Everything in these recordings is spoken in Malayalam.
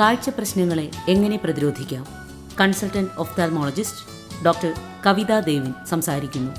കാഴ്ച പ്രശ്നങ്ങളെ എങ്ങനെ പ്രതിരോധിക്കാം? കൺസൾട്ടന്റ് ഒഫ്താൽമോളജിസ്റ്റ് ഡോക്ടർ കവിതാ ദേവൻ സംസാരിക്കുന്നു.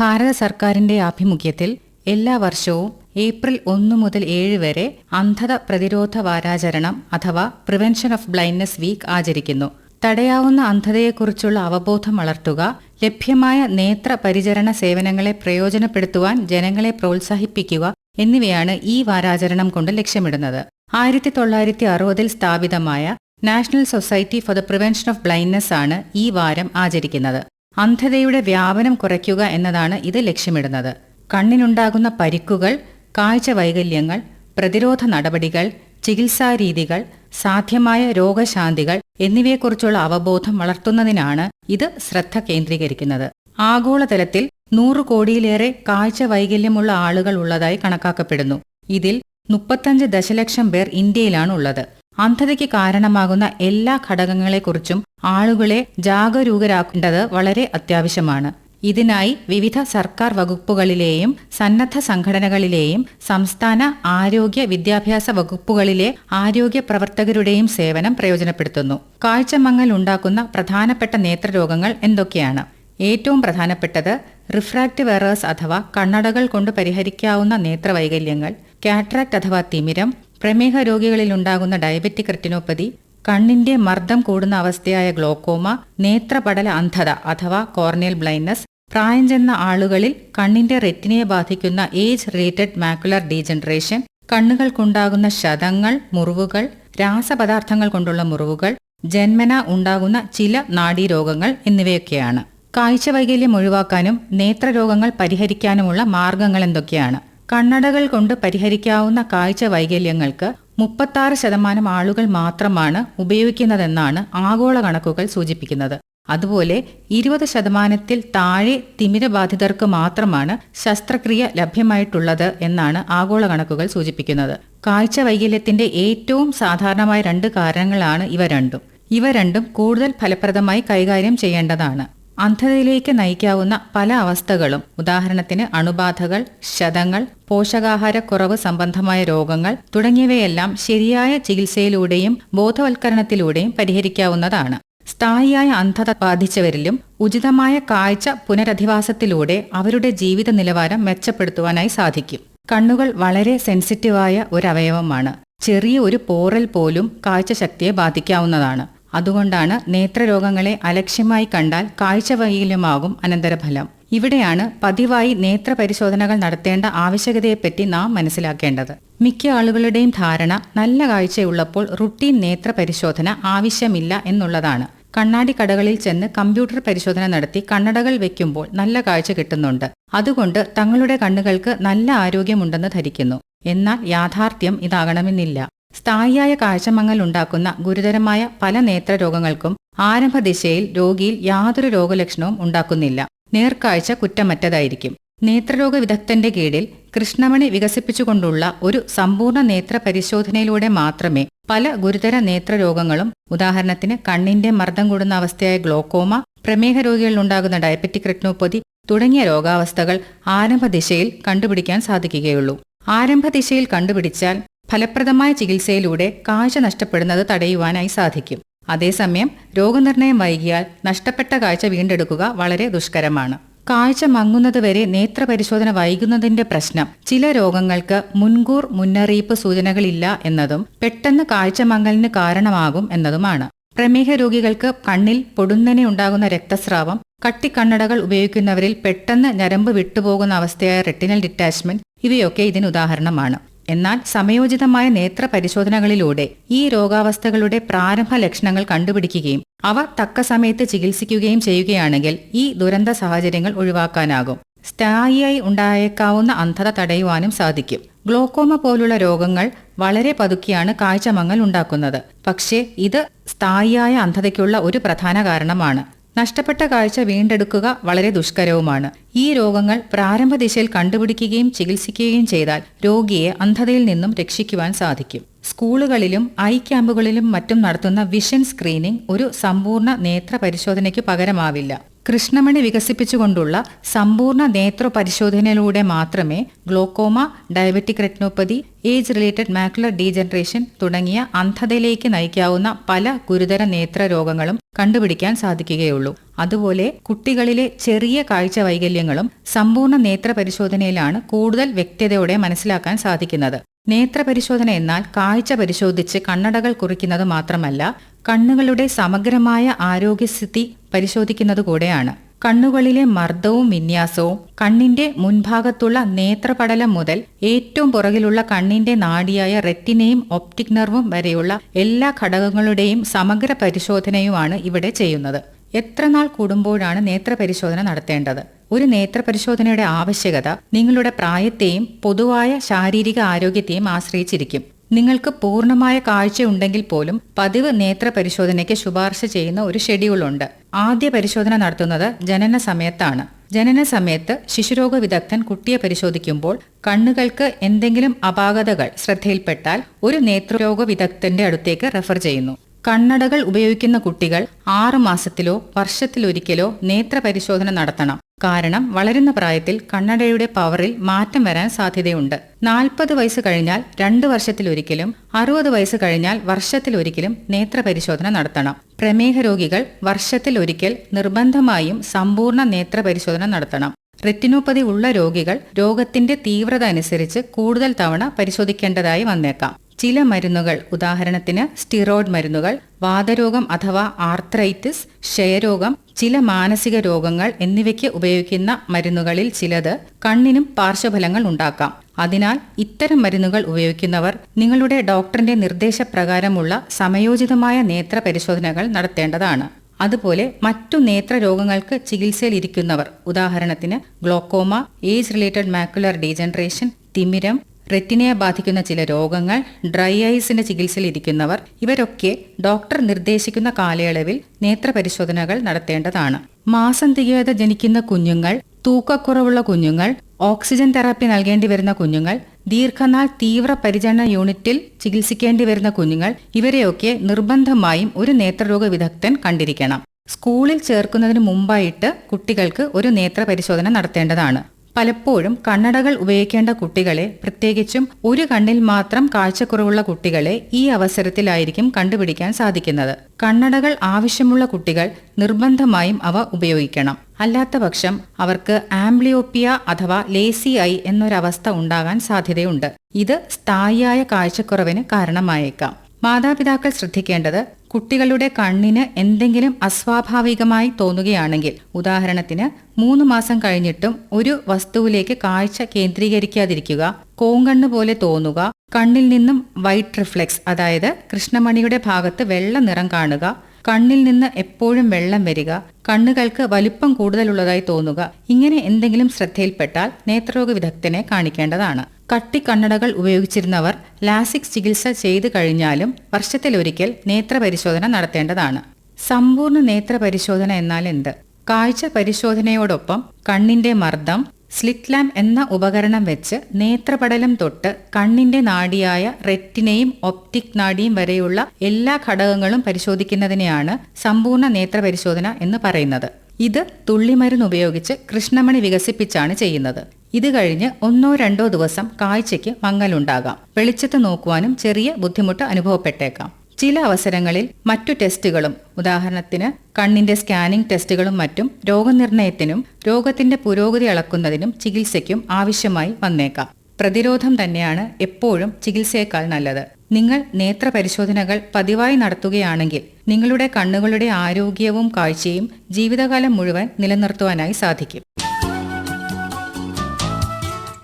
ഭാരത സർക്കാരിന്റെ ആഭിമുഖ്യത്തിൽ എല്ലാ വർഷവും ഏപ്രിൽ ഒന്ന് മുതൽ ഏഴ് വരെ അന്ധത പ്രതിരോധ വാരാചരണം അഥവാ പ്രിവെൻഷൻ ഓഫ് ബ്ലൈൻഡ്നെസ് വീക്ക് ആചരിക്കുന്നു. തടയാവുന്ന അന്ധതയെക്കുറിച്ചുള്ള അവബോധം വളർത്തുക ലഭ്യമായ നേത്ര പരിചരണ സേവനങ്ങളെ പ്രയോജനപ്പെടുത്തുവാൻ ജനങ്ങളെ പ്രോത്സാഹിപ്പിക്കുക എന്നിവയാണ് ഈ വാരാചരണം കൊണ്ട് ലക്ഷ്യമിടുന്നത്. ആയിരത്തി തൊള്ളായിരത്തി അറുപതിൽ സ്ഥാപിതമായ National Society for the Prevention of Blindness ആണ് ഈ വാരം ആചരിക്കുന്നത്. അന്ധതയുടെ വ്യാപനം കുറയ്ക്കുക എന്നതാണ് ഇത് ലക്ഷ്യമിടുന്നത്. കണ്ണിനുണ്ടാകുന്ന പരിക്കുകൾ കാഴ്ച വൈകല്യങ്ങൾ പ്രതിരോധ നടപടികൾ ചികിത്സാരീതികൾ സാധ്യമായ രോഗശാന്തികൾ എന്നിവയെക്കുറിച്ചുള്ള അവബോധം വളർത്തുന്നതിനാണ് ഇത് ശ്രദ്ധ കേന്ദ്രീകരിക്കുന്നത്. ആഗോളതലത്തിൽ നൂറ് കോടിയിലേറെ കാഴ്ച വൈകല്യമുള്ള ആളുകൾ ഉള്ളതായി കണക്കാക്കപ്പെടുന്നു. ഇതിൽ മുപ്പത്തഞ്ച് ദശലക്ഷം പേർ ഇന്ത്യയിലാണ് ഉള്ളത് അന്ധതയ്ക്ക് കാരണമാകുന്ന എല്ലാ ഘടകങ്ങളെക്കുറിച്ചും ആളുകളെ ജാഗരൂകരാക്കേണ്ടത് വളരെ അത്യാവശ്യമാണ്. ഇതിനായി വിവിധ സർക്കാർ വകുപ്പുകളിലെയും സന്നദ്ധ സംഘടനകളിലെയും സംസ്ഥാന ആരോഗ്യ വിദ്യാഭ്യാസ വകുപ്പുകളിലെ ആരോഗ്യ പ്രവർത്തകരുടെയും സേവനം പ്രയോജനപ്പെടുത്തുന്നു. കാഴ്ചമങ്ങൽ ഉണ്ടാക്കുന്ന പ്രധാനപ്പെട്ട നേത്രരോഗങ്ങൾ എന്തൊക്കെയാണ്? ഏറ്റവും പ്രധാനപ്പെട്ടത് റിഫ്രാക്റ്റീവ് എറേഴ്സ് അഥവാ കണ്ണടകൾ കൊണ്ട് പരിഹരിക്കാവുന്ന നേത്രവൈകല്യങ്ങൾ കാട്രാക്ട് അഥവാ തിമിരം പ്രമേഹ രോഗികളിൽ ഉണ്ടാകുന്ന ഡയബറ്റിക് റെറ്റിനോപ്പതി കണ്ണിന്റെ മർദ്ദം കൂടുന്ന അവസ്ഥയായ ഗ്ലോക്കോമ നേത്രപടല അന്ധത അഥവാ കോർണിയൽ ബ്ലൈൻഡ്നസ് പ്രായം ചെന്ന ആളുകളിൽ കണ്ണിന്റെ റെറ്റിനയെ ബാധിക്കുന്ന ഏജ് റിലേറ്റഡ് മാക്കുലർ ഡീജനറേഷൻ കണ്ണുകൾക്കുണ്ടാകുന്ന ശതങ്ങൾ മുറിവുകൾ രാസപദാർത്ഥങ്ങൾ കൊണ്ടുള്ള മുറിവുകൾ ജന്മന ഉണ്ടാകുന്ന ചില നാഡീരോഗങ്ങൾ എന്നിവയൊക്കെയാണ്. കാഴ്ച വൈകല്യം ഒഴിവാക്കാനും നേത്രരോഗങ്ങൾ പരിഹരിക്കാനുമുള്ള മാർഗങ്ങൾ എന്തൊക്കെയാണ്? കണ്ണടകൾ കൊണ്ട് പരിഹരിക്കാവുന്ന കാഴ്ച വൈകല്യങ്ങൾക്ക് മുപ്പത്താറ് ശതമാനം ആളുകൾ മാത്രമാണ് ഉപയോഗിക്കുന്നതെന്നാണ് ആഗോള കണക്കുകൾ സൂചിപ്പിക്കുന്നത്. അതുപോലെ ഇരുപത് ശതമാനത്തിൽ താഴെ തിമിരബാധിതർക്ക് മാത്രമാണ് ശസ്ത്രക്രിയ ലഭ്യമായിട്ടുള്ളത് എന്നാണ് ആഗോള കണക്കുകൾ സൂചിപ്പിക്കുന്നത്. കാഴ്ച വൈകല്യത്തിന്റെ ഏറ്റവും സാധാരണമായ രണ്ട് കാരണങ്ങളാണ് ഇവ രണ്ടും. ഇവ രണ്ടും കൂടുതൽ ഫലപ്രദമായി കൈകാര്യം ചെയ്യേണ്ടതാണ്. അന്ധതയിലേക്ക് നയിക്കാവുന്ന പല അവസ്ഥകളും ഉദാഹരണത്തിന് അണുബാധകൾ ശതങ്ങൾ പോഷകാഹാരക്കുറവ് സംബന്ധമായ രോഗങ്ങൾ തുടങ്ങിയവയെല്ലാം ശരിയായ ചികിത്സയിലൂടെയും ബോധവൽക്കരണത്തിലൂടെയും പരിഹരിക്കാവുന്നതാണ്. സ്ഥായിയായ അന്ധത ബാധിച്ചവരിലും ഉചിതമായ കാഴ്ച പുനരധിവാസത്തിലൂടെ അവരുടെ ജീവിത നിലവാരം മെച്ചപ്പെടുത്തുവാനായി സാധിക്കും. കണ്ണുകൾ വളരെ സെൻസിറ്റീവായ ഒരു അവയവമാണ് ചെറിയ ഒരു പോറൽ പോലും കാഴ്ചശക്തിയെ ബാധിക്കാവുന്നതാണ്. അതുകൊണ്ടാണ് നേത്രരോഗങ്ങളെ അലക്ഷ്യമായി കണ്ടാൽ കാഴ്ച വൈകല്യമാകും അനന്തരഫലം. ഇവിടെയാണ് പതിവായി നേത്ര പരിശോധനകൾ നടത്തേണ്ട ആവശ്യകതയെപ്പറ്റി നാം മനസ്സിലാക്കേണ്ടത്. മിക്ക ആളുകളുടെയും ധാരണ നല്ല കാഴ്ചയുള്ളപ്പോൾ റുട്ടീൻ നേത്ര പരിശോധന ആവശ്യമില്ല എന്നുള്ളതാണ്. കണ്ണാടി കടകളിൽ ചെന്ന് കമ്പ്യൂട്ടർ പരിശോധന നടത്തി കണ്ണടകൾ വെക്കുമ്പോൾ നല്ല കാഴ്ച കിട്ടുന്നുണ്ട്. അതുകൊണ്ട് തങ്ങളുടെ കണ്ണുകൾക്ക് നല്ല ആരോഗ്യമുണ്ടെന്ന് ധരിക്കുന്നു. എന്നാൽ യാഥാർത്ഥ്യം ഇതാകണമെന്നില്ല. സ്ഥായിയായ കാഴ്ചമങ്ങൽ ഉണ്ടാക്കുന്ന ഗുരുതരമായ പല നേത്രരോഗങ്ങൾക്കും ആരംഭദിശയിൽ രോഗിയിൽ യാതൊരു രോഗലക്ഷണവും ഉണ്ടാക്കുന്നില്ല. നേർക്കാഴ്ച കുറ്റമറ്റതായിരിക്കും. നേത്രരോഗ വിദഗ്ധന്റെ കീഴിൽ കൃഷ്ണമണി വികസിപ്പിച്ചുകൊണ്ടുള്ള ഒരു സമ്പൂർണ നേത്ര പരിശോധനയിലൂടെ മാത്രമേ പല ഗുരുതര നേത്രരോഗങ്ങളും ഉദാഹരണത്തിന് കണ്ണിന്റെ മർദ്ദം കൂടുന്ന അവസ്ഥയായ ഗ്ലോക്കോമ പ്രമേഹ രോഗികളിലുണ്ടാകുന്ന ഡയബറ്റിക് റെറ്റ്നോപ്പതി തുടങ്ങിയ രോഗാവസ്ഥകൾ ആരംഭദിശയിൽ കണ്ടുപിടിക്കാൻ സാധിക്കുകയുള്ളൂ. ആരംഭദിശയിൽ കണ്ടുപിടിച്ചാൽ ഫലപ്രദമായ ചികിത്സയിലൂടെ കാഴ്ച നഷ്ടപ്പെടുന്നത് തടയുവാനായി സാധിക്കും. അതേസമയം രോഗനിർണയം വൈകിയാൽ നഷ്ടപ്പെട്ട കാഴ്ച വീണ്ടെടുക്കുക വളരെ ദുഷ്കരമാണ്. കാഴ്ച മങ്ങുന്നതുവരെ നേത്രപരിശോധന വൈകുന്നതിന്റെ പ്രശ്നം. ചില രോഗങ്ങൾക്ക് മുൻകൂർ മുന്നറിയിപ്പ് സൂചനകളില്ല എന്നതും പെട്ടെന്ന് കാഴ്ച മങ്ങലിന് കാരണമാകും എന്നതുമാണ്. പ്രമേഹ രോഗികൾക്ക് കണ്ണിൽ പൊടുന്നനെ ഉണ്ടാകുന്ന രക്തസ്രാവം കട്ടിക്കണ്ണടകൾ ഉപയോഗിക്കുന്നവരിൽ പെട്ടെന്ന് ഞരമ്പ് വിട്ടുപോകുന്ന അവസ്ഥയായ റെറ്റിനൽ ഡിറ്റാച്ച്മെന്റ് ഇവയൊക്കെ ഇതിന് ഉദാഹരണമാണ്. എന്നാൽ സമയോചിതമായ നേത്ര പരിശോധനകളിലൂടെ ഈ രോഗാവസ്ഥകളുടെ പ്രാരംഭ ലക്ഷണങ്ങൾ കണ്ടുപിടിക്കുകയും അവ തക്ക സമയത്ത് ചികിത്സിക്കുകയും ചെയ്യുകയാണെങ്കിൽ ഈ ദുരന്ത സാഹചര്യങ്ങൾ ഒഴിവാക്കാനാകും. സ്ഥായിയായി ഉണ്ടായേക്കാവുന്ന അന്ധത തടയുവാനും സാധിക്കും. ഗ്ലോക്കോമ പോലുള്ള രോഗങ്ങൾ വളരെ പതുക്കിയാണ് കാഴ്ചമങ്ങൽ ഉണ്ടാക്കുന്നത്. പക്ഷേ ഇത് സ്ഥായിയായ അന്ധതയ്ക്കുള്ള ഒരു പ്രധാന കാരണമാണ്. നഷ്ടപ്പെട്ട കാഴ്ച വീണ്ടെടുക്കുക വളരെ ദുഷ്കരവുമാണ്. ഈ രോഗങ്ങൾ പ്രാരംഭ ദിശയിൽ കണ്ടുപിടിക്കുകയും ചികിത്സിക്കുകയും ചെയ്താൽ രോഗിയെ അന്ധതയിൽ നിന്നും രക്ഷിക്കുവാൻ സാധിക്കും. സ്കൂളുകളിലും ഐ ക്യാമ്പുകളിലും മറ്റും നടത്തുന്ന വിഷൻ സ്ക്രീനിംഗ് ഒരു സമ്പൂർണ നേത്ര പരിശോധനയ്ക്ക് പകരമാവില്ല. കൃഷ്ണമണി വികസിപ്പിച്ചുകൊണ്ടുള്ള സമ്പൂർണ നേത്ര പരിശോധനയിലൂടെ മാത്രമേ glaucoma diabetic retinopathy age related macular degeneration തുടങ്ങിയ അന്ധതയിലേക്ക് നയിക്കാവുന്ന പല ഗുരുതര നേത്ര രോഗങ്ങളും കണ്ടുപിടിക്കാൻ സാധിക്കുകയുള്ളൂ. അതുപോലെ കുട്ടികളിലെ ചെറിയ കാഴ്ച വൈകല്യങ്ങളും സമ്പൂർണ നേത്ര പരിശോധനയിലാണ് കൂടുതൽ വ്യക്തതയോടെ മനസ്സിലാക്കാൻ സാധിക്കുന്നത്. നേത്ര പരിശോധന എന്നാൽ കാഴ്ച പരിശോധിച്ച് കണ്ണടകൾ കുറിക്കുന്നത് മാത്രമല്ല കണ്ണുകളുടെ സമഗ്രമായ ആരോഗ്യസ്ഥിതി പരിശോധിക്കുന്നത് കൂടെയാണ്. കണ്ണുകളിലെ മർദ്ദവും വിന്യാസവും കണ്ണിന്റെ മുൻഭാഗത്തുള്ള നേത്രപടലം മുതൽ ഏറ്റവും പുറകിലുള്ള കണ്ണിന്റെ നാടിയായ റെറ്റിനയും ഒപ്റ്റിക് നെർവും വരെയുള്ള എല്ലാ ഘടകങ്ങളുടെയും സമഗ്ര പരിശോധനയുമാണ് ഇവിടെ ചെയ്യുന്നത്. എത്ര നാൾ കൂടുമ്പോഴാണ് നേത്രപരിശോധന നടത്തേണ്ടത്? ഒരു നേത്രപരിശോധനയുടെ ആവശ്യകത നിങ്ങളുടെ പ്രായത്തെയും പൊതുവായ ശാരീരിക ആരോഗ്യത്തെയും ആശ്രയിച്ചിരിക്കും. നിങ്ങൾക്ക് പൂർണമായ കാഴ്ചയുണ്ടെങ്കിൽ പോലും പതിവ് നേത്ര പരിശോധനയ്ക്ക് ശുപാർശ ചെയ്യുന്ന ഒരു ഷെഡ്യൂളുണ്ട്. ആദ്യ പരിശോധന നടത്തുന്നത് ജനന സമയത്താണ്. ജനന സമയത്ത് ശിശുരോഗ വിദഗ്ധൻ കുട്ടിയെ പരിശോധിക്കുമ്പോൾ കണ്ണുകൾക്ക് എന്തെങ്കിലും അപാകതകൾ ശ്രദ്ധയിൽപ്പെട്ടാൽ ഒരു നേത്രരോഗ വിദഗ്ധന്റെ അടുത്തേക്ക് റെഫർ ചെയ്യുന്നു. കണ്ണടകൾ ഉപയോഗിക്കുന്ന കുട്ടികൾ ആറു മാസത്തിലോ വർഷത്തിലൊരിക്കലോ നേത്ര പരിശോധന നടത്തണം. കാരണം വളരുന്ന പ്രായത്തിൽ കണ്ണടയുടെ പവറിൽ മാറ്റം വരാൻ സാധ്യതയുണ്ട്. നാൽപ്പത് വയസ്സ് കഴിഞ്ഞാൽ രണ്ട് വർഷത്തിലൊരിക്കലും അറുപത് വയസ്സ് കഴിഞ്ഞാൽ വർഷത്തിലൊരിക്കലും നേത്ര പരിശോധന നടത്തണം. പ്രമേഹ രോഗികൾ വർഷത്തിൽ ഒരിക്കൽ നിർബന്ധമായും സമ്പൂർണ നേത്രപരിശോധന നടത്തണം. റെറ്റിനോപ്പതി ഉള്ള രോഗികൾ രോഗത്തിന്റെ തീവ്രത അനുസരിച്ച് കൂടുതൽ തവണ പരിശോധിക്കേണ്ടതായി വന്നേക്കാം. ചില മരുന്നുകൾ ഉദാഹരണത്തിന് സ്റ്റിറോയിഡ് മരുന്നുകൾ വാതരോഗം അഥവാ ആർത്രൈറ്റിസ് ക്ഷയരോഗം ചില മാനസിക രോഗങ്ങൾ എന്നിവയ്ക്ക് ഉപയോഗിക്കുന്ന മരുന്നുകളിൽ ചിലത് കണ്ണിനും പാർശ്വഫലങ്ങൾ ഉണ്ടാക്കാം. അതിനാൽ ഇത്തരം മരുന്നുകൾ ഉപയോഗിക്കുന്നവർ നിങ്ങളുടെ ഡോക്ടറിന്റെ നിർദ്ദേശപ്രകാരമുള്ള സമയോചിതമായ നേത്ര പരിശോധനകൾ നടത്തേണ്ടതാണ്. അതുപോലെ മറ്റു നേത്ര രോഗങ്ങൾക്ക് ചികിത്സയിലിരിക്കുന്നവർ ഉദാഹരണത്തിന് glaucoma age related macular degeneration തിമിരം റെറ്റിനയെ ബാധിക്കുന്ന ചില രോഗങ്ങൾ ഡ്രൈ ഐസിന്റെ ചികിത്സയിലിരിക്കുന്നവർ ഇവരൊക്കെ ഡോക്ടർ നിർദ്ദേശിക്കുന്ന കാലയളവിൽ നേത്രപരിശോധനകൾ നടത്തേണ്ടതാണ്. മാസം തികയാതെ ജനിക്കുന്ന കുഞ്ഞുങ്ങൾ തൂക്കക്കുറവുള്ള കുഞ്ഞുങ്ങൾ ഓക്സിജൻ തെറാപ്പി നൽകേണ്ടി വരുന്ന കുഞ്ഞുങ്ങൾ ദീർഘനാൾ തീവ്ര പരിചരണ യൂണിറ്റിൽ ചികിത്സിക്കേണ്ടി വരുന്ന കുഞ്ഞുങ്ങൾ ഇവരെയൊക്കെ നിർബന്ധമായും ഒരു നേത്രരോഗ വിദഗ്ധൻ കണ്ടിരിക്കണം. സ്കൂളിൽ ചേർക്കുന്നതിന് മുമ്പായിട്ട് കുട്ടികൾക്ക് ഒരു നേത്ര പരിശോധന നടത്തേണ്ടതാണ്. പലപ്പോഴും കണ്ണടകൾ ഉപയോഗിക്കേണ്ട കുട്ടികളെ പ്രത്യേകിച്ചും ഒരു കണ്ണിൽ മാത്രം കാഴ്ചക്കുറവുള്ള കുട്ടികളെ ഈ അവസരത്തിലായിരിക്കും കണ്ടുപിടിക്കാൻ സാധിക്കുന്നത്. കണ്ണടകൾ ആവശ്യമുള്ള കുട്ടികൾ നിർബന്ധമായും അവ ഉപയോഗിക്കണം. അല്ലാത്ത പക്ഷം അവർക്ക് ആംബ്ലിയോപ്പിയ അഥവാ ലേസി ഐ എന്നൊരവസ്ഥ ഉണ്ടാകാൻ സാധ്യതയുണ്ട്. ഇത് സ്ഥായിയായ കാഴ്ചക്കുറവിന് കാരണമായേക്കാം. മാതാപിതാക്കൾ ശ്രദ്ധിക്കേണ്ടത് കുട്ടികളുടെ കണ്ണിന് എന്തെങ്കിലും അസ്വാഭാവികമായി തോന്നുകയാണെങ്കിൽ ഉദാഹരണത്തിന് മൂന്ന് മാസം കഴിഞ്ഞിട്ടും ഒരു വസ്തുവിലേക്ക് കാഴ്ച കേന്ദ്രീകരിക്കാതിരിക്കുക കോങ്കണ്ണ് പോലെ തോന്നുക കണ്ണിൽ നിന്നും വൈറ്റ് റിഫ്ലെക്സ് അതായത് കൃഷ്ണമണിയുടെ ഭാഗത്ത് വെള്ള നിറം കാണുക കണ്ണിൽ നിന്ന് എപ്പോഴും വെള്ളം വരിക കണ്ണുകൾക്ക് വലിപ്പം കൂടുതലുള്ളതായി തോന്നുക ഇങ്ങനെ എന്തെങ്കിലും ശ്രദ്ധയിൽപ്പെട്ടാൽ നേത്രരോഗ വിദഗ്ധനെ കാണിക്കേണ്ടതാണ്. കട്ടി കണ്ണടകൾ ഉപയോഗിച്ചിരുന്നവർ ലാസിക് ചികിത്സ ചെയ്തു കഴിഞ്ഞാലും വർഷത്തിലൊരിക്കൽ നേത്രപരിശോധന നടത്തേണ്ടതാണ്. സമ്പൂർണ നേത്രപരിശോധന എന്നാൽ എന്ത്? കാഴ്ച പരിശോധനയോടൊപ്പം കണ്ണിന്റെ മർദ്ദം സ്ലിറ്റ് ലാമ്പ് എന്ന ഉപകരണം വെച്ച് നേത്രപടലം തൊട്ട് കണ്ണിന്റെ നാഡിയായ റെറ്റിനയും ഒപ്റ്റിക് നാഡിയും വരെയുള്ള എല്ലാ ഘടകങ്ങളും പരിശോധിക്കുന്നതിനെയാണ് സമ്പൂർണ നേത്രപരിശോധന എന്ന് പറയുന്നത്. ഇത് തുള്ളിമരുന്ന് ഉപയോഗിച്ച് കൃഷ്ണമണി വികസിപ്പിച്ചാണ് ചെയ്യുന്നത്. ഇത് കഴിഞ്ഞ് ഒന്നോ രണ്ടോ ദിവസം കാഴ്ചയ്ക്ക് മങ്ങലുണ്ടാകാം. വെളിച്ചത്ത് നോക്കുവാനും ചെറിയ ബുദ്ധിമുട്ട് അനുഭവപ്പെട്ടേക്കാം. ചില അവസരങ്ങളിൽ മറ്റു ടെസ്റ്റുകളും ഉദാഹരണത്തിന് കണ്ണിന്റെ സ്കാനിംഗ് ടെസ്റ്റുകളും മറ്റും രോഗനിർണയത്തിനും രോഗത്തിന്റെ പുരോഗതി അളക്കുന്നതിനും ചികിത്സയ്ക്കും ആവശ്യമായി വന്നേക്കാം. പ്രതിരോധം തന്നെയാണ് എപ്പോഴും ചികിത്സയേക്കാൾ നല്ലത്. നിങ്ങൾ നേത്ര പരിശോധനകൾ പതിവായി നടത്തുകയാണെങ്കിൽ നിങ്ങളുടെ കണ്ണുകളുടെ ആരോഗ്യവും കാഴ്ചയും ജീവിതകാലം മുഴുവൻ നിലനിർത്തുവാനായി സാധിക്കും.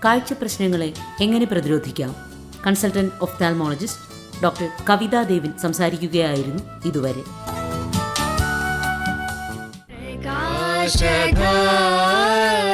കാഴ്ച പ്രശ്നങ്ങളെ എങ്ങനെ പ്രതിരോധിക്കാം? കൺസൾട്ടന്റ് ഒഫ്താൽമോളജിസ്റ്റ് ഡോക്ടർ കവിതാ ദേവിൻ സംസാരിക്കുകയായിരുന്നു ഇതുവരെ. Shakar